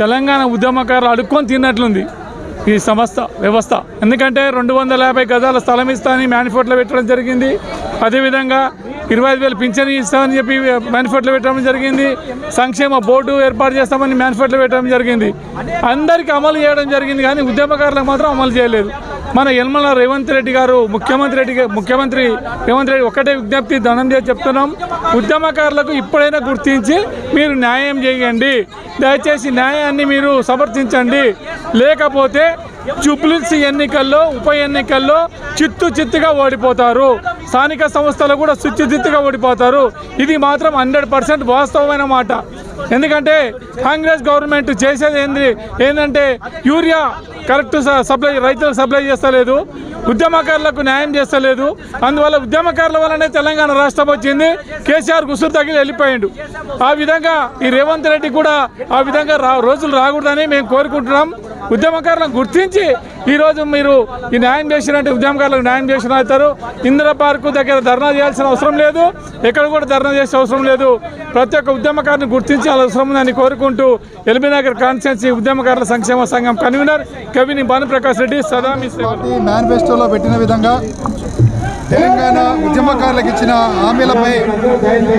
తెలంగాణ ఉద్యమకారులు అడుక్కొని తిన్నట్లుంది ఈ సంస్థ వ్యవస్థ. ఎందుకంటే రెండు వందల యాభై గజాల స్థలం ఇస్తానని మేనిఫెస్టోలో పెట్టడం జరిగింది. అదేవిధంగా ఇరవై ఐదు వేలు పింఛన్ ఇస్తామని చెప్పి మేనిఫెస్టోలో పెట్టడం జరిగింది. సంక్షేమ బోర్డు ఏర్పాటు చేస్తామని మేనిఫెస్టోలో పెట్టడం జరిగింది. అందరికీ అమలు చేయడం జరిగింది కానీ ఉద్యమకారులకు మాత్రం అమలు చేయలేదు. మన యనమల రేవంత్ రెడ్డి గారు ముఖ్యమంత్రి రెడ్డి ముఖ్యమంత్రి రేవంత్ రెడ్డి ఒకటే విజ్ఞప్తి ధనం చేసి చెప్తున్నాం. ఉద్యమకారులకు ఇప్పుడైనా గుర్తించి మీరు న్యాయం చేయండి. దయచేసి న్యాయాన్ని మీరు సమర్థించండి. లేకపోతే జుబ్లిన్స్ ఎన్నికల్లో ఉప ఎన్నికల్లో చిత్తు చిత్తుగా ఓడిపోతారు. స్థానిక సంస్థలు కూడా చిత్తు చిత్తుగా ఓడిపోతారు. ఇది మాత్రం హండ్రెడ్ పర్సెంట్ వాస్తవమైన మాట. ఎందుకంటే కాంగ్రెస్ గవర్నమెంట్ చేసేది ఏంది? ఏంటంటే యూరియా కరెక్ట్ స- సప్లై రైతులకు సప్లై చేస్తలేదు. ఉద్యమకారులకు న్యాయం చేస్తలేదు. అందువల్ల ఉద్యమకారుల వల్లనే తెలంగాణ రాష్ట్రం వచ్చింది. కేసీఆర్ గుసురు తగిలి వెళ్ళిపోయిండు. ఆ విధంగా ఈ రేవంత్ రెడ్డి కూడా ఆ విధంగా రా రోజులు రాకూడదని మేము కోరుకుంటున్నాం. ఉద్యమకారులను గుర్తించి ఈరోజు మీరు ఈ న్యాయం చేసినట్టు ఉద్యమకారులకు న్యాయం చేసిన అవుతారు. ఇందిరా పార్కు దగ్గర ధర్నా చేయాల్సిన అవసరం లేదు. ఎక్కడ కూడా ధర్నా చేసే అవసరం లేదు. ప్రతి ఒక్క ఉద్యమకారుని గుర్తించాల్సిన అవసరం ఉందని కోరుకుంటూ ఎల్బీనగర్ కాన్స్టెన్సీ ఉద్యమకారుల సంక్షేమ సంఘం కన్వీనర్ కవిని భానుప్రకాష్ రెడ్డి సదా మీ ఫోటోలో పెట్టిన విధంగా తెలంగాణ ఉద్యమకారులకు ఇచ్చిన హామీలపై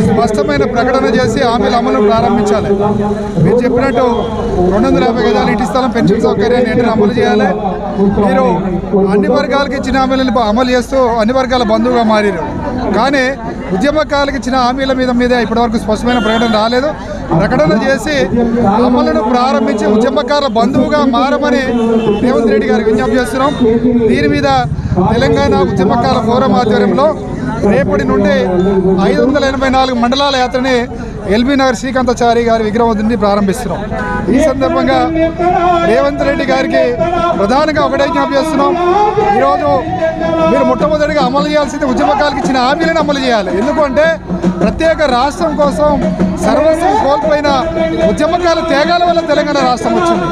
స్పష్టమైన ప్రకటన చేసి హామీల అమలు ప్రారంభించాలి. మీరు చెప్పినట్టు రెండు వందల యాభై గజాలు ఇంటి స్థలం పెన్షన్ సౌకర్యాన్ని వెంటనే అమలు చేయాలి. మీరు అన్ని వర్గాలకు ఇచ్చిన హామీలను అమలు చేస్తూ అన్ని వర్గాల బంధువుగా మారారు. కానీ ఉద్యమకాలకు ఇచ్చిన హామీల మీద మీద ఇప్పటివరకు స్పష్టమైన ప్రకటన రాలేదు. ప్రకటన చేసి అమలును ప్రారంభించి ఉద్యమకారుల బంధువుగా మారమని రేవంత్ రెడ్డి గారికి విజ్ఞప్తి చేస్తున్నాం. దీని మీద తెలంగాణ ఉద్యమకాల ఫోరం ఆధ్వర్యంలో రేపటి నుండి ఐదు వందల ఎనభై నాలుగు మండలాల యాత్రని ఎల్బీ నగర్ శ్రీకాంతాచారి గారి విగ్రహం ప్రారంభిస్తున్నాం. ఈ సందర్భంగా రేవంత్ రెడ్డి గారికి ప్రధానంగా ఒకటే విజ్ఞప్తి చేస్తున్నాం. ఈరోజు మీరు మొట్టమొదటిగా అమలు చేయాల్సింది ఉద్యమకాలకు ఇచ్చిన హామీలను అమలు చేయాలి. ఎందుకంటే ప్రత్యేక రాష్ట్రం కోసం సర్వస్వం కోల్పోయిన ఉద్యమకాల త్యాగాల వల్ల తెలంగాణ రాష్ట్రం వచ్చింది.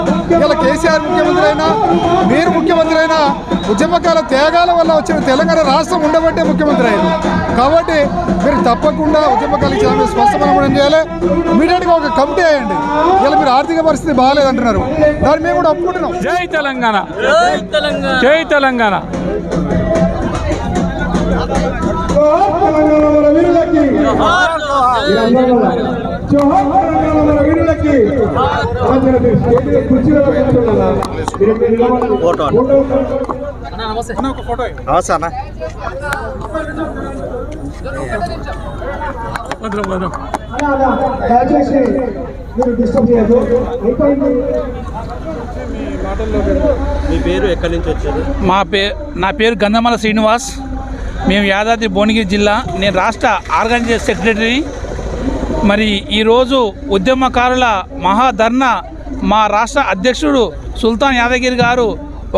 ఇలా కేసీఆర్ ముఖ్యమంత్రి అయినా మీరు ముఖ్యమంత్రి అయినా ఉద్యమకాల త్యాగాల వల్ల వచ్చిన తెలంగాణ రాష్ట్రం ఉండబట్టే ముఖ్యమంత్రి అయ్యారు కాబట్టి మీరు తప్పకుండా ఉద్యమకాలు ఇచ్చిన స్పష్టమైన చేయాలి. ఇమీడియట్గా ఒక కమిటీ వేయండి. ఇలా మీరు ఆర్థిక పరిస్థితి బాగాలేదంటున్నారు. దాన్ని మేము కూడా ఒప్పుకుంటున్నాం. జై తెలంగాణ. జై తెలంగాణ. అవసరనా భద్రం భద్రం దయచేసి మీరు డిస్టర్బ్ చేయదు అయిపోయింది మీ పేరు ఎక్కడి నుంచి వచ్చారు మా పే నా పేరు గంధమల శ్రీనివాస్. మేము యాదాద్రి భువనగిరి జిల్లా. నేను రాష్ట్ర ఆర్గనైజేషన్ సెక్రటరీ మరి ఈరోజు ఉద్యమకారుల మహాధర్నా మా రాష్ట్ర అధ్యక్షుడు సుల్తాన్ యాదగిరి గారు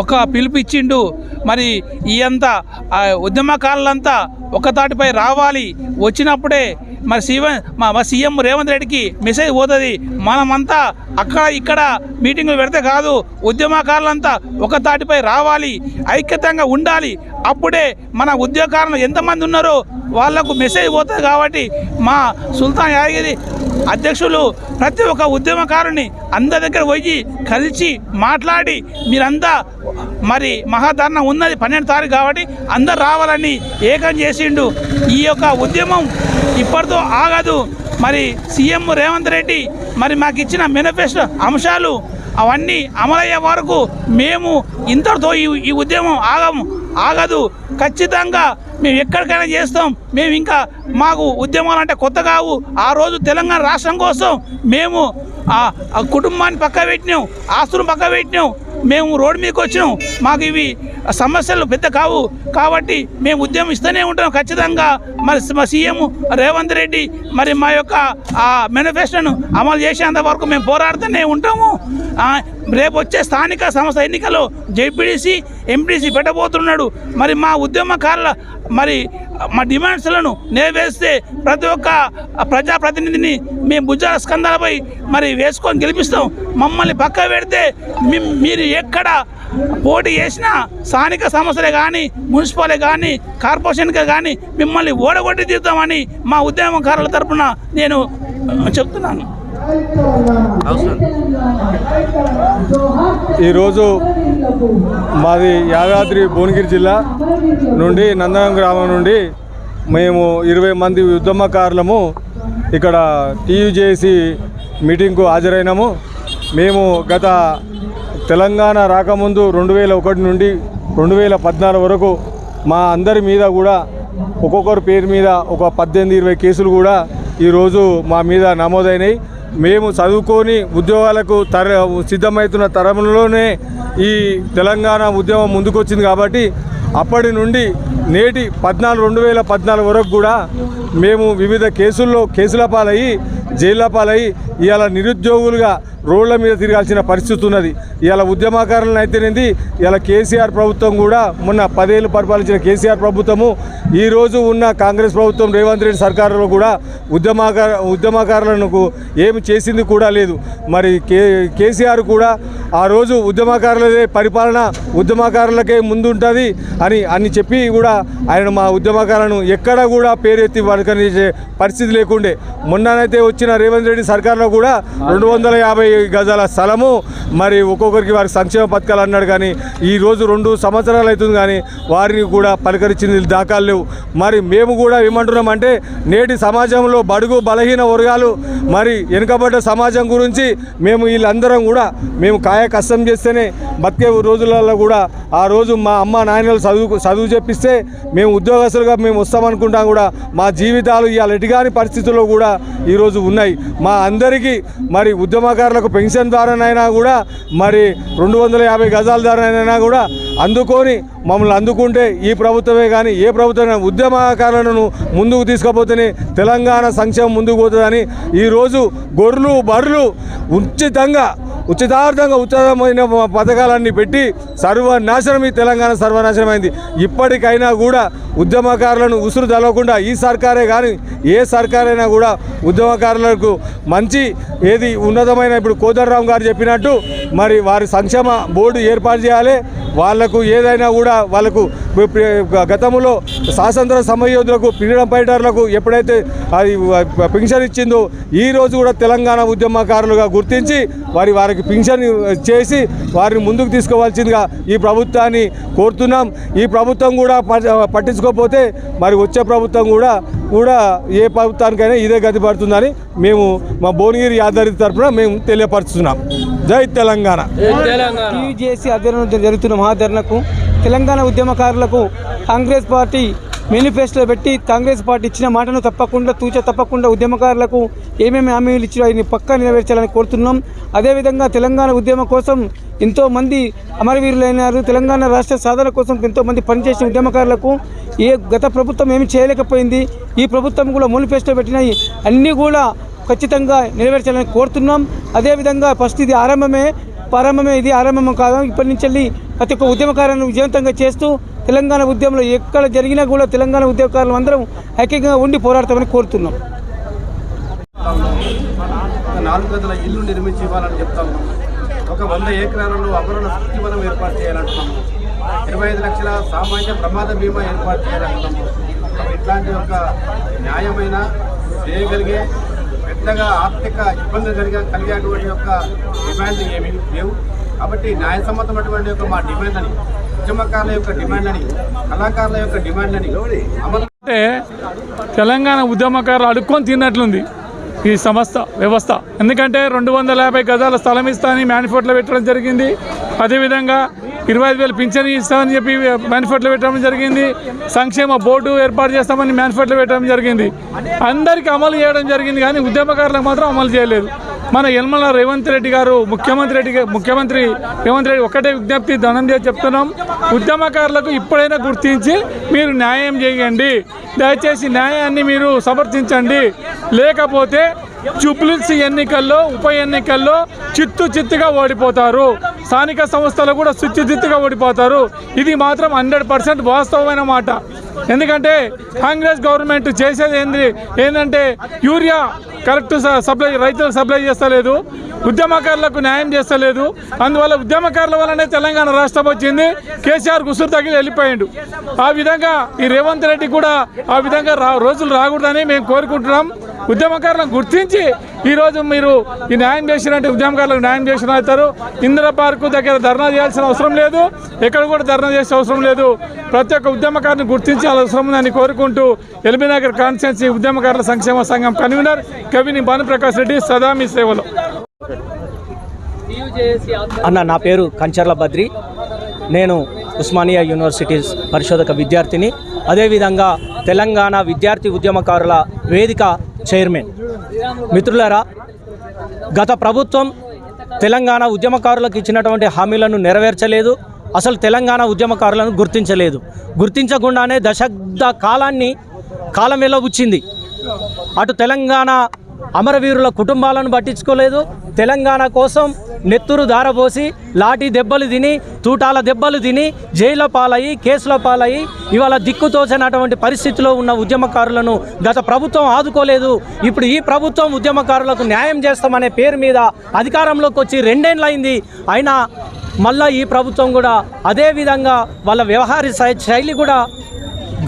ఒక పిలుపు ఇచ్చిండు మరి ఈ అంతా ఆ ఉద్యమకారులంతా ఒకతాటిపై రావాలి. వచ్చినప్పుడే మరి సీఎం మా సీఎం రేవంత్ రెడ్డికి మెసేజ్ పోతుంది మనమంతా అక్కడ ఇక్కడ మీటింగులు పెడితే కాదు ఉద్యమకారులంతా ఒక తాటిపై రావాలి ఐక్యతంగా ఉండాలి. అప్పుడే మన ఉద్యోగకారులు ఎంతమంది ఉన్నారో వాళ్ళకు మెసేజ్ పోతుంది కాబట్టి మా సుల్తాన్ యాదగిరి అధ్యక్షులు ప్రతి ఒక్క ఉద్యమకారుని అందరి దగ్గర పోయి కలిసి మాట్లాడి మీరంతా మరి మహాధరణ ఉన్నది పన్నెండు తారీఖు కాబట్టి అందరు రావాలని ఏకం చేసిండు. ఈ యొక్క ఉద్యమం ఇప్పటి ఇప్పటితో ఆగదు. మరి సీఎం రేవంత్ రెడ్డి మరి మాకు ఇచ్చిన మేనిఫెస్టో అంశాలు అవన్నీ అమలయ్యే వరకు మేము ఇంతటితో ఈ ఈ ఉద్యమం ఆగము ఆగదు. ఖచ్చితంగా మేము ఎక్కడికైనా చేస్తాం. మేము ఇంకా మాకు ఉద్యమాలు అంటే కొత్త కావు. ఆ రోజు తెలంగాణ రాష్ట్రం కోసం మేము ఆ కుటుంబాన్ని పక్క పెట్టినాం ఆస్తులు పక్క పెట్టినాం. మేము రోడ్డు మీదకి వచ్చినాం. మాకు ఇవి సమస్యలు పెద్ద కావు. కాబట్టి మేము ఉద్యమం ఇస్తూనే ఉంటాం. ఖచ్చితంగా మరి మా సీఎం రేవంత్ రెడ్డి మరి మా యొక్క ఆ మేనిఫెస్టోను అమలు చేసేంత వరకు మేము పోరాడుతూనే ఉంటాము. రేపు వచ్చే స్థానిక సంస్థ ఎన్నికల్లో జేపీడీసీ ఎంపీడీసీ పెట్టబోతున్నాడు. మరి మా ఉద్యమకారుల మరి మా డిమాండ్స్లను నెరవేరిస్తే ప్రతి ఒక్క ప్రజాప్రతినిధిని మేము భుజాల స్కందాలపై మరి వేసుకొని గెలిపిస్తాం. మమ్మల్ని పక్క పెడితే మీరు ఎక్కడ పోటీ చేసినా స్థానిక సంస్థలే కానీ మున్సిపాలే కానీ కార్పొరేషన్కే కానీ మిమ్మల్ని ఓడగొట్టి తీద్దామని మా ఉద్యమకారుల తరపున నేను చెప్తున్నాను. ఈరోజు మాది యాదాద్రి భువనగిరి జిల్లా నుండి నందనం గ్రామం నుండి మేము ఇరవై మంది ఉద్యమకారులము ఇక్కడ టీయూజేసి మీటింగ్కు హాజరైనాము. మేము గత తెలంగాణ రాకముందు రెండు వేల ఒకటి నుండి రెండు వేల పద్నాలుగు వరకు మా అందరి మీద కూడా ఒక్కొక్కరి పేరు మీద ఒక పద్దెనిమిది ఇరవై కేసులు కూడా ఈరోజు మా మీద నమోదైనాయి. మేము చదువుకొని ఉద్యోగాలకు తర సిద్ధమవుతున్న తరంలోనే ఈ తెలంగాణ ఉద్యమం ముందుకొచ్చింది కాబట్టి అప్పటి నుండి నేటి పద్నాలుగు రెండు వేల పద్నాలుగు వరకు కూడా మేము వివిధ కేసుల్లో కేసుల పాలయ్యి జైళ్ళ పాలయ్యి ఇవాళ నిరుద్యోగులుగా రోడ్ల మీద తిరగాల్సిన పరిస్థితి ఉన్నది. ఇవాళ ఉద్యమకారులను అయితేనేది ఇవాళ కేసీఆర్ ప్రభుత్వం కూడా మొన్న పదేళ్ళు పరిపాలించిన కేసీఆర్ ప్రభుత్వము ఈరోజు ఉన్న కాంగ్రెస్ ప్రభుత్వం రేవంత్ రెడ్డి సర్కారులో కూడా ఉద్యమకార ఉద్యమకారులకు ఏమి చేసింది కూడా లేదు. మరి కే కేసీఆర్ కూడా ఆ రోజు ఉద్యమకారులదే పరిపాలన ఉద్యమకారులకే ముందుంటుంది అని అని చెప్పి కూడా ఆయన మా ఉద్యమకారులను ఎక్కడ కూడా పేరెత్తి వడకనిచ్చే పరిస్థితి లేకుండే. మొన్ననైతే వచ్చిన రేవంత్ రెడ్డి సర్కార్లో కూడా రెండు వందల యాభై గజాల స్థలము. మరి ఒక్కొక్కరికి వారి సంక్షేమ పథకాలు అన్నాడు కానీ ఈ రోజు రెండు సంవత్సరాలు అవుతుంది కానీ వారిని కూడా పలకరించింది దాఖలు లేవు. మరి మేము కూడా ఏమంటున్నామంటే నేటి సమాజంలో బడుగు బలహీన వర్గాలు మరి వెనుకబడ్డ సమాజం గురించి మేము వీళ్ళందరం కూడా మేము కాయ కష్టం చేస్తేనే బతికే రోజులలో కూడా ఆ రోజు మా అమ్మ నాయనలు చదువు చదువు చెప్పిస్తే మేము ఉద్యోగస్తులుగా మేము వస్తామనుకుంటాం కూడా మా జీవితాలు ఇవాళ ఎటుగాని పరిస్థితుల్లో కూడా ఈరోజు ఉన్నాయి. మా అందరికీ మరి ఉద్యమకారులకు పెన్షన్ ద్వారానైనా కూడా మరి రెండు వందల యాభై గజాల ద్వారానైనా కూడా అందుకొని మమ్మల్ని అందుకుంటే ఈ ప్రభుత్వమే కానీ ఏ ప్రభుత్వం ఉద్యమకారులను ముందుకు తీసుకుపోతేనే తెలంగాణ సంక్షేమం ముందుకు పోతుందని ఈరోజు గొర్రెలు బర్రెలు ఉచితంగా ఉచితార్థంగా ఉచితమైన పథకాలన్నీ పెట్టి సర్వనాశనం ఈ తెలంగాణ సర్వనాశనమైంది. ఇప్పటికైనా కూడా ఉద్యమకారులను ఉసురు తలవకుండా ఈ సర్కారే కానీ ఏ సర్కారైనా కూడా ఉద్యమకారులకు మంచి ఏది ఉన్నతమైన ఇప్పుడు కోదండరామ్ గారు చెప్పినట్టు మరి వారి సంక్షేమ బోర్డు ఏర్పాటు చేయాలి. వాళ్ళకు ఏదైనా కూడా వాళ్ళకు గతంలో స్వాతంత్ర సమయోధులకు ఫ్రీడమ్ ఫైటర్లకు ఎప్పుడైతే అది పెన్షన్ ఇచ్చిందో ఈ రోజు కూడా తెలంగాణ ఉద్యమకారులుగా గుర్తించి వారి వారికి పెన్షన్ చేసి వారిని ముందుకు తీసుకోవాల్సిందిగా ఈ ప్రభుత్వాన్ని కోరుతున్నాం. ఈ ప్రభుత్వం కూడా ప- పట్టించుకోకపోతే మరి వచ్చే ప్రభుత్వం కూడా కూడా ఏ ప్రభుత్వానికైనా ఇదే గతి పడుతుందని మేము మా భువనగిరి యాదాద్రి తరఫున మేము తెలియపరుస్తున్నాం జై తెలంగాణ. టీజేసీ ఆధ్వర్యంలో జరుగుతున్న మహాధరణకు తెలంగాణ ఉద్యమకారులకు కాంగ్రెస్ పార్టీ మేనిఫెస్టో పెట్టి కాంగ్రెస్ పార్టీ ఇచ్చిన మాటను తప్పకుండా తూచ తప్పకుండా ఉద్యమకారులకు ఏమేమి హామీలు ఇచ్చారో ఆయన పక్కా నెరవేర్చాలని కోరుతున్నాం. అదేవిధంగా తెలంగాణ ఉద్యమం కోసం ఎంతోమంది అమరవీరులైనారు తెలంగాణ రాష్ట్ర సాధన కోసం ఎంతోమంది పనిచేసిన ఉద్యమకారులకు ఏ గత ప్రభుత్వం ఏమి చేయలేకపోయింది ఈ ప్రభుత్వం కూడా మేనిఫెస్టో పెట్టినాయి అన్నీ కూడా ఖచ్చితంగా నెరవేర్చాలని కోరుతున్నాం. అదేవిధంగా ఫస్ట్ ఇది ఆరంభమే ప్రారంభమే ఇది ఆరంభం కాదు. ఇప్పటి నుంచి వెళ్ళి ప్రతి ఒక్క ఉద్యమకారులను విజయవంతంగా చేస్తూ తెలంగాణ ఉద్యమంలో ఎక్కడ జరిగినా కూడా తెలంగాణ ఉద్యమకారులు అందరం ఐక్యంగా ఉండి పోరాడతామని కోరుతున్నాం. నాలుగు గదుల ఇల్లు నిర్మించి ఇవ్వాలని చెప్తాము. ఒక వంద ఎకరాలలో అమరుల వనం ఏర్పాటు చేయాలంటున్నాము. ఇరవై ఐదు లక్షల సామాన్య ప్రమాద బీమా ఏర్పాటు చేయాలంటున్నాము. ఇట్లాంటి ఒక న్యాయమైన చేయగలిగే పెద్దగా ఆర్థిక ఇబ్బంది కలిగే కలిగేటువంటి యొక్క డిమాండ్ ఏమి లేవు. కాబట్టి న్యాయసమ్మతమైనటువంటి యొక్క మా డిమాండ్ అని ఉద్యమకారుల యొక్క డిమాండ్ అని కళాకారుల యొక్క డిమాండ్ అని అంటే తెలంగాణ ఉద్యమకారులు అడుక్కొని తిన్నట్లుంది ఈ సంస్థ వ్యవస్థ. ఎందుకంటే రెండు వందల యాభై గజాల స్థలం ఇస్తామని మేనిఫెస్టోలో పెట్టడం జరిగింది. అదేవిధంగా ఇరవై ఐదు వేలు పింఛన్ ఇస్తామని చెప్పి మేనిఫెస్టోలో పెట్టడం జరిగింది. సంక్షేమ బోర్డు ఏర్పాటు చేస్తామని మేనిఫెస్టోలో పెట్టడం జరిగింది. అందరికీ అమలు చేయడం జరిగింది కానీ ఉద్యమకారులకు మాత్రం అమలు చేయలేదు. మన యల్మల రేవంత్ రెడ్డి గారు ముఖ్యమంత్రి రెడ్డి ముఖ్యమంత్రి రేవంత్ రెడ్డి ఒకటే విజ్ఞప్తి ధనం చేసి చెప్తున్నాం. ఉద్యమకారులకు ఇప్పుడైనా గుర్తించి మీరు న్యాయం చేయండి. దయచేసి న్యాయాన్ని మీరు సమర్థించండి. లేకపోతే జుబ్లిన్స్ ఎన్నికల్లో ఉప ఎన్నికల్లో చిత్తు చిత్తుగా ఓడిపోతారు. స్థానిక సంస్థలు కూడా శుచిదిత్తుగా ఓడిపోతారు. ఇది మాత్రం హండ్రెడ్ పర్సెంట్ వాస్తవమైన మాట. ఎందుకంటే కాంగ్రెస్ గవర్నమెంట్ చేసేది ఏంది? ఏంటంటే యూరియా. కరెక్ట్ స- సప్లై రైతులకు సప్లై చేస్తలేదు ఉద్యమకారులకు న్యాయం చేస్తలేదు. అందువల్ల ఉద్యమకారుల వల్లనే తెలంగాణ రాష్ట్రం వచ్చింది. కేసీఆర్ గుసురు తగిలి వెళ్ళిపోయాడు. ఆ విధంగా ఈ రేవంత్ రెడ్డి కూడా ఆ విధంగా రా రోజులు రాకూడదని మేము కోరుకుంటున్నాం. ఉద్యమకారులను గుర్తించి ఈరోజు మీరు ఈ న్యాయం చేసినట్టు ఉద్యమకారులకు న్యాయం చేసిన అవుతారు. ఇందిరా పార్కు దగ్గర ధర్నా చేయాల్సిన అవసరం లేదు. ఎక్కడ కూడా ధర్నా చేసే అవసరం లేదు. ప్రతి ఒక్క ఉద్యమకారుని గుర్తించాల్సిన అవసరం ఉందని కోరుకుంటూ ఎల్బీనగర్ కాన్స్టిట్యున్సీ ఉద్యమకారుల సంక్షేమ సంఘం కన్వీనర్ కవిని భానుప్రకాష్ రెడ్డి సదా మీ సేవలో. అన్న నా పేరు కంచర్ల బద్రి. నేను ఉస్మానియా యూనివర్సిటీ పరిశోధక విద్యార్థిని. అదేవిధంగా తెలంగాణ విద్యార్థి ఉద్యమకారుల వేదిక చైర్మన్. మిత్రులారా గత ప్రభుత్వం తెలంగాణ ఉద్యమకారులకు ఇచ్చినటువంటి హామీలను నెరవేర్చలేదు. అసలు తెలంగాణ ఉద్యమకారులను గుర్తించలేదు. గుర్తించకుండానే దశాబ్ద కాలాన్ని కాలం వచ్చింది అటు తెలంగాణ అమరవీరుల కుటుంబాలను పట్టించుకోలేదు. తెలంగాణ కోసం నెత్తురు దారపోసి లాఠీ దెబ్బలు తిని తూటాల దెబ్బలు తిని జైల పాలయ్యి కేసుల పాలయ్యి ఇవాళ దిక్కుతోచనటువంటి పరిస్థితిలో ఉన్న ఉద్యమకారులను గత ప్రభుత్వం ఆదుకోలేదు. ఇప్పుడు ఈ ప్రభుత్వం ఉద్యమకారులకు న్యాయం చేస్తామనే పేరు మీద అధికారంలోకి వచ్చి రెండేళ్ళైంది అయినా మళ్ళా ఈ ప్రభుత్వం కూడా అదే విధంగా వాళ్ళ వ్యవహార శై- శైలి కూడా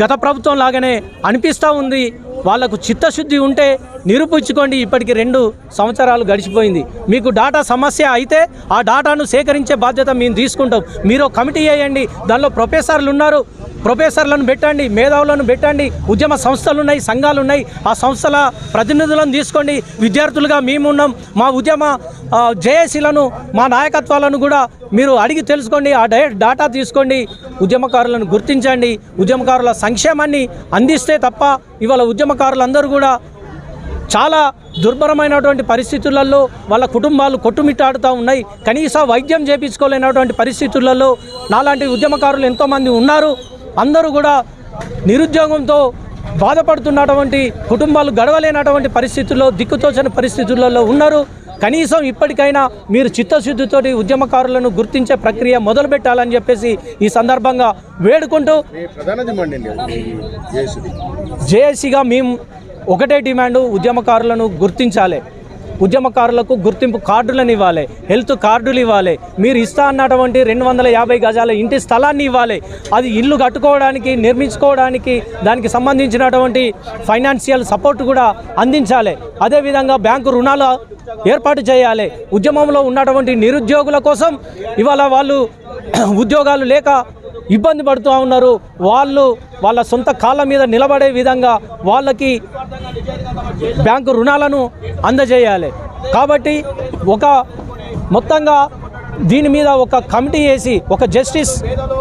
గత ప్రభుత్వం లాగానే అనిపిస్తూ ఉంది. వాళ్ళకు చిత్తశుద్ధి ఉంటే నిరూపించుకోండి. ఇప్పటికి రెండు సంవత్సరాలు గడిచిపోయింది. మీకు డాటా సమస్య అయితే ఆ డాటాను సేకరించే బాధ్యత మేము తీసుకుంటాం. మీరు కమిటీ వేయండి. దానిలో ప్రొఫెసర్లు ఉన్నారు. ప్రొఫెసర్లను పెట్టండి మేధావులను పెట్టండి. ఉద్యమ సంస్థలు ఉన్నాయి సంఘాలు ఉన్నాయి. ఆ సంస్థల ప్రతినిధులను తీసుకోండి. విద్యార్థులుగా మేమున్నాం మా ఉద్యమ జేఏసీలను మా నాయకత్వాలను కూడా మీరు అడిగి తెలుసుకోండి. ఆ డై డాటా తీసుకోండి. ఉద్యమకారులను గుర్తించండి. ఉద్యమకారుల సంక్షేమాన్ని అందిస్తే తప్ప ఇవాళ ఉద్యమకారులందరూ కూడా చాలా దుర్భరమైనటువంటి పరిస్థితులలో వాళ్ళ కుటుంబాలు కొట్టుమిట్టాడుతూ ఉన్నాయి. కనీస వైద్యం చేపించుకోలేనటువంటి పరిస్థితులలో నాలాంటి ఉద్యమకారులు ఎంతోమంది ఉన్నారు. అందరూ కూడా నిరుద్యోగంతో బాధపడుతున్నటువంటి కుటుంబాలు గడవలేనటువంటి పరిస్థితుల్లో దిక్కుతోచని పరిస్థితులలో ఉన్నారు. కనీసం ఇప్పటికైనా మీరు చిత్తశుద్ధితోటి ఉద్యమకారులను గుర్తించే ప్రక్రియ మొదలు పెట్టాలని చెప్పేసి ఈ సందర్భంగా వేడుకుంటూ జేఏసీగా మేము ఒకటే డిమాండ్ ఉద్యమకారులను గుర్తించాలి. ఉద్యమకారులకు గుర్తింపు కార్డులను ఇవ్వాలి. హెల్త్ కార్డులు ఇవ్వాలి. మీరు ఇస్తా అన్నటువంటి రెండు వందల యాభై గజాల ఇంటి స్థలాన్ని ఇవ్వాలి. అది ఇల్లు కట్టుకోవడానికి నిర్మించుకోవడానికి దానికి సంబంధించినటువంటి ఫైనాన్షియల్ సపోర్ట్ కూడా అందించాలి. అదేవిధంగా బ్యాంకు రుణాలు ఏర్పాటు చేయాలి. ఉద్యమంలో ఉన్నటువంటి నిరుద్యోగుల కోసం ఇవాళ వాళ్ళు ఉద్యోగాలు లేక ఇబ్బంది పడుతూ ఉన్నారు. వాళ్ళు వాళ్ళ సొంత కాళ్ళ మీద నిలబడే విధంగా వాళ్ళకి బ్యాంకు రుణాలను అందజేయాలి. కాబట్టి ఒక మొత్తంగా దీని మీద ఒక కమిటీ వేసి ఒక జస్టిస్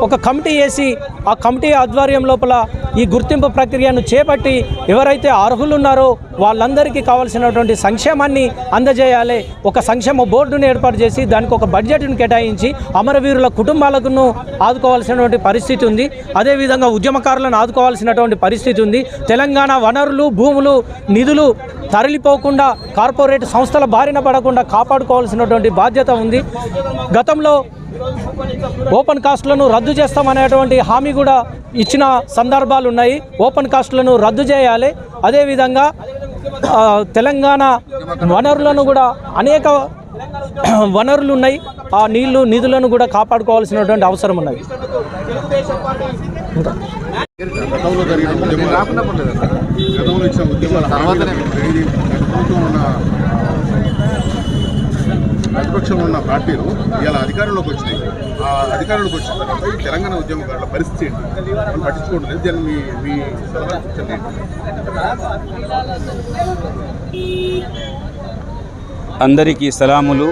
ఒక కమిటీ వేసి ఆ కమిటీ ఆధ్వర్యం లోపల ఈ గుర్తింపు ప్రక్రియను చేపట్టి ఎవరైతే అర్హులు ఉన్నారో వాళ్ళందరికీ కావాల్సినటువంటి సంక్షేమాన్ని అందజేయాలి. ఒక సంక్షేమ బోర్డును ఏర్పాటు చేసి దానికి ఒక బడ్జెట్ను కేటాయించి అమరవీరుల కుటుంబాలను ఆదుకోవాల్సినటువంటి పరిస్థితి ఉంది. అదేవిధంగా ఉద్యమకారులను ఆదుకోవాల్సినటువంటి పరిస్థితి ఉంది. తెలంగాణ వనరులు భూములు నిధులు తరలిపోకుండా కార్పొరేట్ సంస్థల బారిన పడకుండా కాపాడుకోవాల్సినటువంటి బాధ్యత ఉంది. గతంలో ఓపెన్ కాస్ట్లను రద్దు చేస్తామనేటువంటి హామీ కూడా ఇచ్చిన సందర్భాలు ఉన్నాయి. ఓపెన్ కాస్ట్లను రద్దు చేయాలి. అదేవిధంగా తెలంగాణ వనరులను కూడా అనేక వనరులు ఉన్నాయి. ఆ నీళ్ళు నిధులను కూడా కాపాడుకోవాల్సినటువంటి అవసరం ఉన్నది. గతంలో జరిగిన ఉద్యమాలు గతంలో ఇచ్చిన ఉద్యమాల హామీలను తిరిగి ప్రభుత్వం ఉన్న ప్రతిపక్షంలో ఉన్న పార్టీలు ఇలా అధికారంలోకి వచ్చినాయి. ఆ అధికారంలోకి వచ్చిన తర్వాత ఈ తెలంగాణ ఉద్యమకారుల పరిస్థితి ఏంటి? వాళ్ళు పట్టించుకోవట్లేదు. దాన్ని మీ మీ సలహా సూచనలు ఏంటి? అందరికీ సలాములు.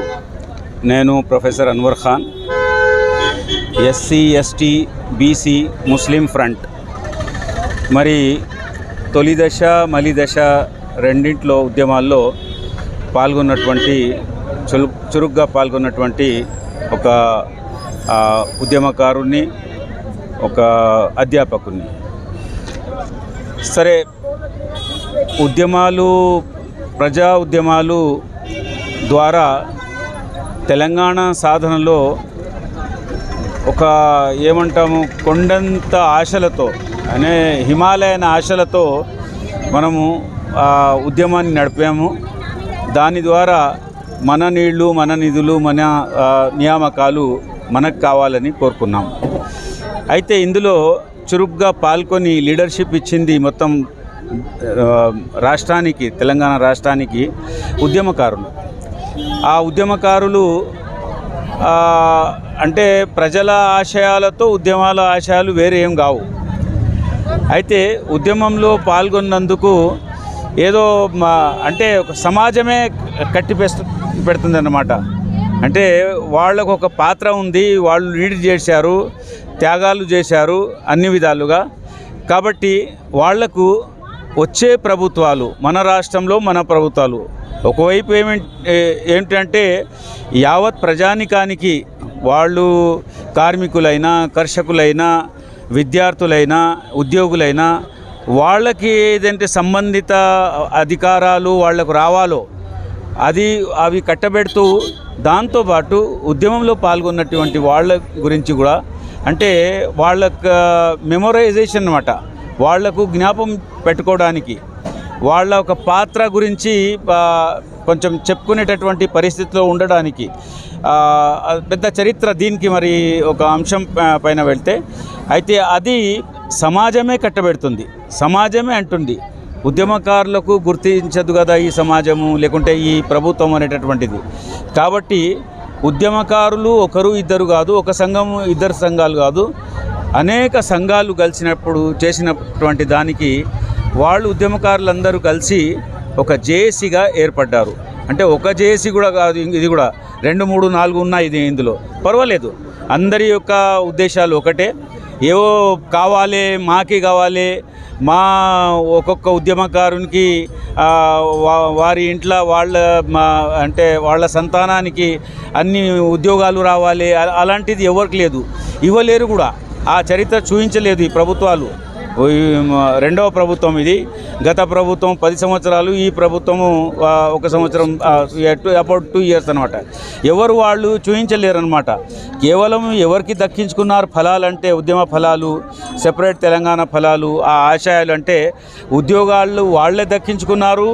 నేను professor Anwar Khan. SC ST BC Muslim front. మరి తొలి దశ మలి దశ రెండింటిలో ఉద్యమాల్లో పాల్గొన్నటువంటి చురు చురుగ్గా పాల్గొన్నటువంటి ఒక ఉద్యమకారుణ్ణి ఒక అధ్యాపకుణ్ణి. సరే ఉద్యమాలు ప్రజా ఉద్యమాలు ద్వారా తెలంగాణ సాధనలో ఒక ఏమంటాము కొండంత ఆశలతో అనే హిమాలయన్ ఆశలతో మనము ఉద్యమాన్ని నడిపాము. దాని ద్వారా మన నీళ్ళు మన నిధులు మన నియామకాలు మనకు కావాలని కోరుకున్నాము అయితే ఇందులో చురుగ్గా పాల్గొని లీడర్షిప్ ఇచ్చింది మొత్తం రాష్ట్రానికి తెలంగాణ రాష్ట్రానికి ఉద్యమకారులు. ఆ ఉద్యమకారులు అంటే ప్రజల ఆశయాలతో ఉద్యమాల ఆశయాలు వేరే ఏం కావు. అయితే ఉద్యమంలో పాల్గొన్నందుకు ఏదో మా అంటే ఒక సమాజమే కట్టిపేస్తు పెడుతుంది అన్నమాట అంటే వాళ్ళకు ఒక పాత్ర ఉంది వాళ్ళు లీడ్ చేశారు త్యాగాలు చేశారు అన్ని విధాలుగా. కాబట్టి వాళ్ళకు వచ్చే ప్రభుత్వాలు మన రాష్ట్రంలో మన ప్రభుత్వాలు. ఒకవైపు ఏమి ఏమిటంటే యావత్ ప్రజానికానికి వాళ్ళు కార్మికులైనా కర్షకులైనా విద్యార్థులైనా ఉద్యోగులైనా వాళ్ళకి ఏదంటే సంబంధిత అధికారాలు వాళ్ళకు రావాలో అది అవి కట్టబెడుతూ దాంతోపాటు ఉద్యమంలో పాల్గొన్నటువంటి వాళ్ళ గురించి కూడా అంటే వాళ్ళకు మెమొరైజేషన్ అనమాట వాళ్ళకు జ్ఞాపం పెట్టుకోవడానికి వాళ్ళ ఒక పాత్ర గురించి కొంచెం చెప్పుకునేటటువంటి పరిస్థితిలో ఉండడానికి పెద్ద చరిత్ర దీనికి మరి ఒక అంశం పైన వెళ్తే అయితే అది సమాజమే కట్టబెడుతుంది. సమాజమే అంటుంది. ఉద్యమకారులకు గుర్తించదు కదా ఈ సమాజము లేకుంటే ఈ ప్రభుత్వం అనేటటువంటిది. కాబట్టి ఉద్యమకారులు ఒకరు ఇద్దరు కాదు ఒక సంఘం ఇద్దరు సంఘాలు కాదు. అనేక సంఘాలు కలిసినప్పుడు చేసినటువంటి దానికి వాళ్ళు ఉద్యమకారులందరూ కలిసి ఒక జేఏసీగా ఏర్పడ్డారు. అంటే ఒక జేఏసీ కూడా కాదు ఇది కూడా రెండు మూడు నాలుగు ఉన్నాయి ఇది ఇందులో. పర్వాలేదు. అందరి యొక్క ఉద్దేశాలు ఒకటే. ఏవో కావాలి మాకే కావాలి. మా ఒక్కొక్క ఉద్యమకారునికి వారి ఇంట్లో వాళ్ళ మా అంటే వాళ్ళ సంతానానికి అన్ని ఉద్యోగాలు రావాలి. అలాంటిది ఎవరికి లేదు. ఇవ్వలేరు కూడా. ఆ చరిత్ర చూపించలేదు ఈ ప్రభుత్వాలు. రెండవ ప్రభుత్వం ఇది. గత ప్రభుత్వం పది సంవత్సరాలు ఈ ప్రభుత్వము ఒక సంవత్సరం అబౌట్ టూ ఇయర్స్ అనమాట ఎవరు వాళ్ళు చూపించలేరనమాట కేవలం ఎవరికి దక్కించుకున్నారు ఫలాలంటే ఉద్యమ ఫలాలు సెపరేట్ తెలంగాణ ఫలాలు ఆ ఆశయాలు అంటే ఉద్యోగాలు వాళ్ళే దక్కించుకున్నారు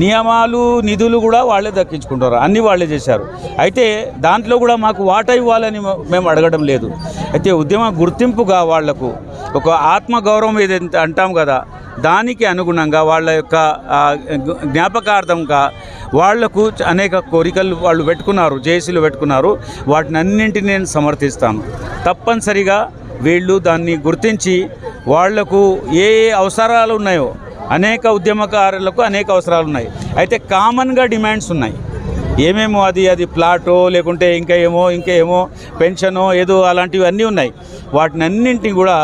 నియమాలు నిధులు కూడా వాళ్ళే దక్కించుకుంటారు అన్నీ వాళ్ళే చేశారు. అయితే దాంట్లో కూడా మాకు వాటా ఇవ్వాలని మేము అడగడం లేదు. అయితే ఉద్యమ గుర్తింపుగా వాళ్ళకు ఒక ఆత్మగౌరవం ఏదైతే అంటాం కదా దానికి అనుగుణంగా వాళ్ళ యొక్క జ్ఞాపకార్థంగా వాళ్ళకు అనేక కోరికలు వాళ్ళు పెట్టుకున్నారు జేసీలు పెట్టుకున్నారు. వాటిని అన్నింటినీ నేను సమర్థిస్తాను. తప్పనిసరిగా వీళ్ళు దాన్ని గుర్తించి వాళ్ళకు ఏ ఏ అవసరాలు ఉన్నాయో అనేక ఉద్యమకారులకు అనేక అవసరాలు ఉన్నాయి. అయితే కామన్గా డిమాండ్స్ ఉన్నాయి. ఏమేమో అది అది ప్లాటో లేకుంటే ఇంకా ఏమో ఇంకా ఏమో పెన్షనో ఏదో అలాంటివి అన్నీ ఉన్నాయి. వాటిని అన్నింటినీ కూడా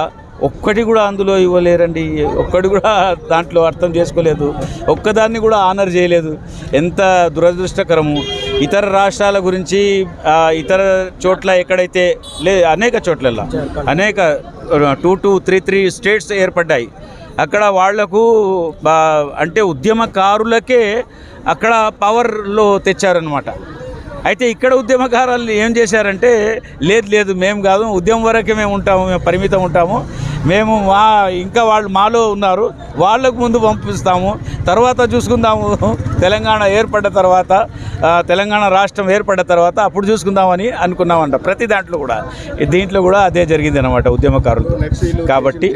ఒక్కటి కూడా అందులో ఇవ్వలేరండి. ఒక్కటి కూడా దాంట్లో అర్థం చేసుకోలేదు. ఒక్కదాన్ని కూడా ఆనర్ చేయలేదు. ఎంత దురదృష్టకరము. ఇతర రాష్ట్రాల గురించి ఇతర చోట్ల ఎక్కడైతే లే అనేక చోట్లలో అనేక two two three three states ఏర్పడ్డాయి. అక్కడ వాళ్ళకు బా- అంటే ఉద్యమకారులకే అక్కడ పవర్లో తెచ్చారనమాట అయితే ఇక్కడ ఉద్యమకారులు ఏం చేశారంటే లేదు లేదు మేము కాదు ఉద్యమం వరకే మేము ఉంటాము మేము పరిమితం ఉంటాము. మేము మా ఇంకా వాళ్ళు మాలో ఉన్నారు. వాళ్ళకు ముందు పంపిస్తాము. తర్వాత చూసుకుందాము. తెలంగాణ ఏర్పడ్డ తర్వాత తెలంగాణ రాష్ట్రం ఏర్పడ్డ తర్వాత అప్పుడు చూసుకుందామని అనుకున్నామంట. ప్రతి దాంట్లో కూడా. దీంట్లో కూడా అదే జరిగింది అనమాట ఉద్యమకారులతో. కాబట్టి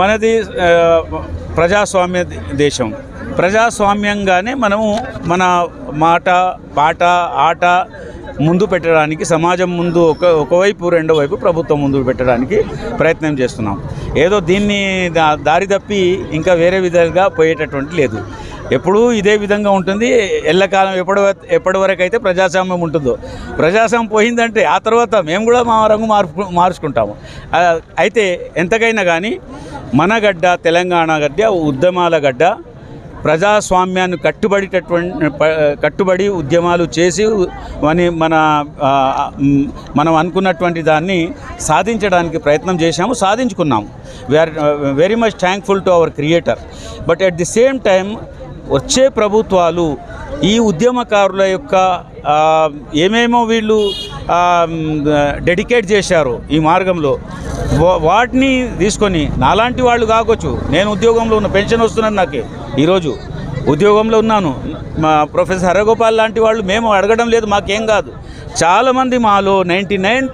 మనది ప్రజాస్వామ్య దేశం. ప్రజాస్వామ్యంగానే మనము మన మాట పాట ఆట ముందు పెట్టడానికి సమాజం ముందు ఒక ఒకవైపు రెండో వైపు ప్రభుత్వం ముందు పెట్టడానికి ప్రయత్నం చేస్తున్నాం. ఏదో దీన్ని దా- దారి తప్పి ఇంకా వేరే విధంగా పోయేటటువంటి లేదు. ఎప్పుడూ ఇదే విధంగా ఉంటుంది. ఎల్లకాలం ఎప్పటి వ- ఎప్పటి వరకు అయితే ప్రజాస్వామ్యం ఉంటుందో. ప్రజాస్వామ్యం పోయిందంటే ఆ తర్వాత మేము కూడా మా రంగు మార్పు మార్చుకుంటాము. అయితే ఎంతకైనా కానీ మన గడ్డ తెలంగాణ గడ్డ ఉద్యమాల గడ్డ ప్రజాస్వామ్యాన్ని కట్టుబడేటటువంటి కట్టుబడి ఉద్యమాలు చేసి అని మన మనం అనుకున్నటువంటి దాన్ని సాధించడానికి ప్రయత్నం చేశాము సాధించుకున్నాము. We're very much thankful to our creator but at the same time వచ్చే ప్రభుత్వాలు ఈ ఉద్యమకారుల యొక్క ఏమేమో వీళ్ళు డెడికేట్ చేశారు ఈ మార్గంలో. వాటిని తీసుకొని నాలాంటి వాళ్ళు కాకొచ్చు. నేను ఉద్యోగంలో ఉన్న పెన్షన్ వస్తున్నాను నాకే ఈరోజు. ఉద్యోగంలో ఉన్నాను. మా ప్రొఫెసర్ హరగోపాల్ లాంటి వాళ్ళు మేము అడగడం లేదు మాకేం కాదు. చాలామంది మాలో ninety nine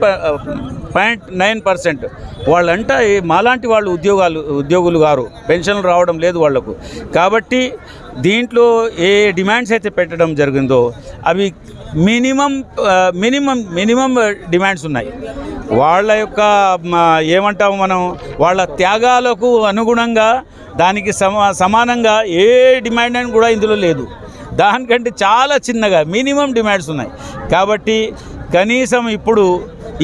point nine percent. వాళ్ళంట మాలాంటి వాళ్ళు ఉద్యోగాలు ఉద్యోగులు గారు పెన్షన్లు రావడం లేదు వాళ్ళకు కాబట్టి దీంట్లో ఏ డిమాండ్స్ అయితే పెట్టడం జరిగిందో అవి మినిమం మినిమం మినిమం డిమాండ్స్ ఉన్నాయి. వాళ్ళ యొక్క ఏమంటాము మనం వాళ్ళ త్యాగాలకు అనుగుణంగా దానికి సమా సమానంగా ఏ డిమాండ్ అని కూడా ఇందులో లేదు. దానికంటే చాలా చిన్నగా మినిమం డిమాండ్స్ ఉన్నాయి. కాబట్టి కనీసం ఇప్పుడు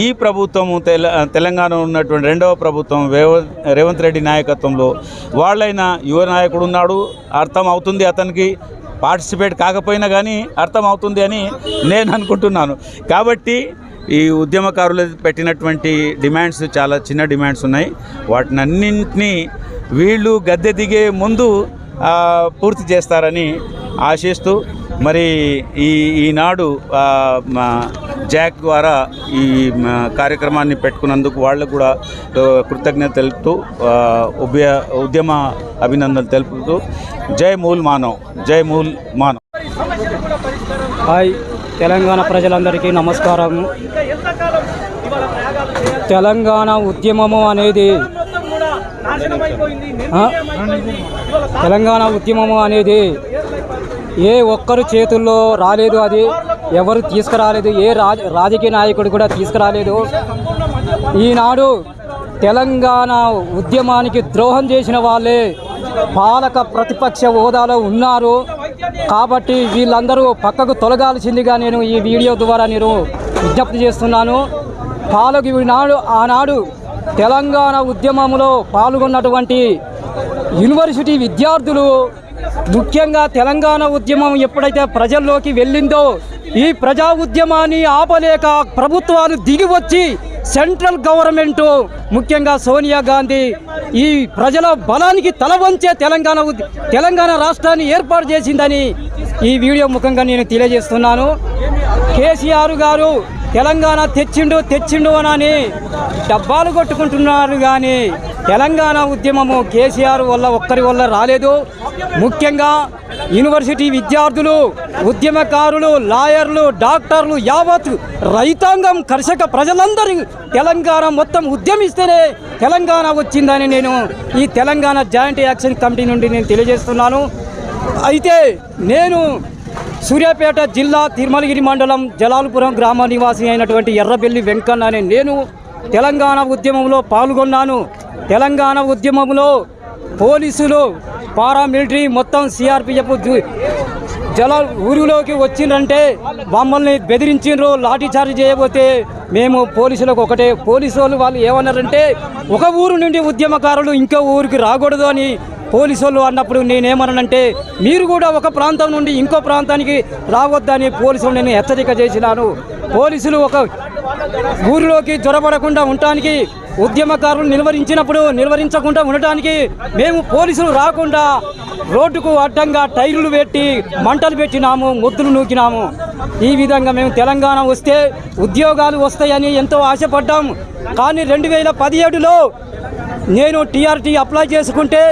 ఈ ప్రభుత్వము తెల తెలంగాణ ఉన్నటువంటి రెండవ ప్రభుత్వం రేవంత్ రెడ్డి నాయకత్వంలో వాళ్ళైన యువ నాయకుడు ఉన్నాడు అర్థం అవుతుంది అతనికి పార్టిసిపేట్ కాకపోయినా కానీ అర్థం అవుతుంది అని నేను అనుకుంటున్నాను. కాబట్టి ఈ ఉద్యమకారులు పెట్టినటువంటి డిమాండ్స్ చాలా చిన్న డిమాండ్స్ ఉన్నాయి. వాటిని అన్నింటినీ వీళ్ళు గద్దె దిగే ముందు పూర్తి చేస్తారని ఆశిస్తూ మరి ఈ ఈనాడు జాక్ ద్వారా ఈ కార్యక్రమాన్ని పెట్టుకున్నందుకు వాళ్ళకు కూడా కృతజ్ఞత తెలుపుతూ ఉభయ ఉద్యమ అభినందనలు తెలుపుతూ జై మూల్ మానవ్ జై మూల్ మానవ్. హాయ్ తెలంగాణ ప్రజలందరికీ నమస్కారం. తెలంగాణ ఉద్యమము అనేది తెలంగాణ ఉద్యమము అనేది ఏ ఒక్కరు చేతుల్లో రాలేదు అది. ఎవరు తీసుకురాలేదు ఏ రాజ రాజకీయ నాయకుడు కూడా తీసుకురాలేదు. ఈనాడు తెలంగాణ ఉద్యమానికి ద్రోహం చేసిన వాళ్ళే పాలక ప్రతిపక్ష హోదాలో ఉన్నారు. కాబట్టి వీళ్ళందరూ పక్కకు తొలగాల్సిందిగా నేను ఈ వీడియో ద్వారా నేను విజ్ఞప్తి చేస్తున్నాను. పాలకు ఈనాడు ఆనాడు తెలంగాణ ఉద్యమంలో పాల్గొన్నటువంటి యూనివర్సిటీ విద్యార్థులు ముఖ్యంగా తెలంగాణ ఉద్యమం ఎప్పుడైతే ప్రజల్లోకి వెళ్ళిందో ఈ ప్రజా ఉద్యమాన్ని ఆపలేక ప్రభుత్వాలు దిగివచ్చి సెంట్రల్ గవర్నమెంటు ముఖ్యంగా సోనియా గాంధీ ఈ ప్రజల బలానికి తల వంచే తెలంగాణ తెలంగాణ రాష్ట్రాన్ని ఏర్పాటు చేసిందని ఈ వీడియో ముఖంగా నేను తెలియజేస్తున్నాను. కేసీఆర్ గారు తెలంగాణ తెచ్చిండు తెచ్చిండు అని డబ్బాలు కొట్టుకుంటున్నారు కానీ తెలంగాణ ఉద్యమము కేసీఆర్ వల్ల ఒక్కరి వల్ల రాలేదు. ముఖ్యంగా యూనివర్సిటీ విద్యార్థులు ఉద్యమకారులు లాయర్లు డాక్టర్లు యావత్ రైతాంగం కర్షక ప్రజలందరూ తెలంగాణ మొత్తం ఉద్యమిస్తేనే తెలంగాణ వచ్చిందని నేను ఈ తెలంగాణ జాయింట్ యాక్షన్ కమిటీ నుండి నేను తెలియజేస్తున్నాను. అయితే నేను సూర్యాపేట జిల్లా తిరుమలగిరి మండలం జలాలపురం గ్రామ నివాసి అయినటువంటి ఎర్రబెల్లి వెంకన్న అనే నేను తెలంగాణ ఉద్యమంలో పాల్గొన్నాను. తెలంగాణ ఉద్యమంలో పోలీసులు పారామిలిటరీ మొత్తం సిఆర్పిఎఫ్ జల ఊరిలోకి వచ్చిందంటే మమ్మల్ని బెదిరించిండ్రు లాఠీచార్జ్ చేయబోతే మేము పోలీసులకు ఒకటే. పోలీసు వాళ్ళు వాళ్ళు ఏమన్నారంటే ఒక ఊరు నుండి ఉద్యమకారులు ఇంకో ఊరికి రాకూడదు అని పోలీసు వాళ్ళు అన్నప్పుడు నేనేమన్నానంటే మీరు కూడా ఒక ప్రాంతం నుండి ఇంకో ప్రాంతానికి రావద్దని పోలీసులు నేను హెచ్చరిక చేసినాను. పోలీసులు ఒక ఊరిలోకి జ్వరపడకుండా ఉండటానికి ఉద్యమకారులు నిలువరించినప్పుడు నిలువరించకుండా ఉండటానికి మేము పోలీసులు రాకుండా రోడ్డుకు అడ్డంగా టైర్లు పెట్టి మంటలు పెట్టినాము ముద్దులు నూకినాము. ఈ విధంగా మేము తెలంగాణ వస్తే ఉద్యోగాలు వస్తాయని ఎంతో ఆశపడ్డాం. కానీ రెండు వేల పదిహేడులో నేను టీఆర్టీ అప్లై చేసుకుంటే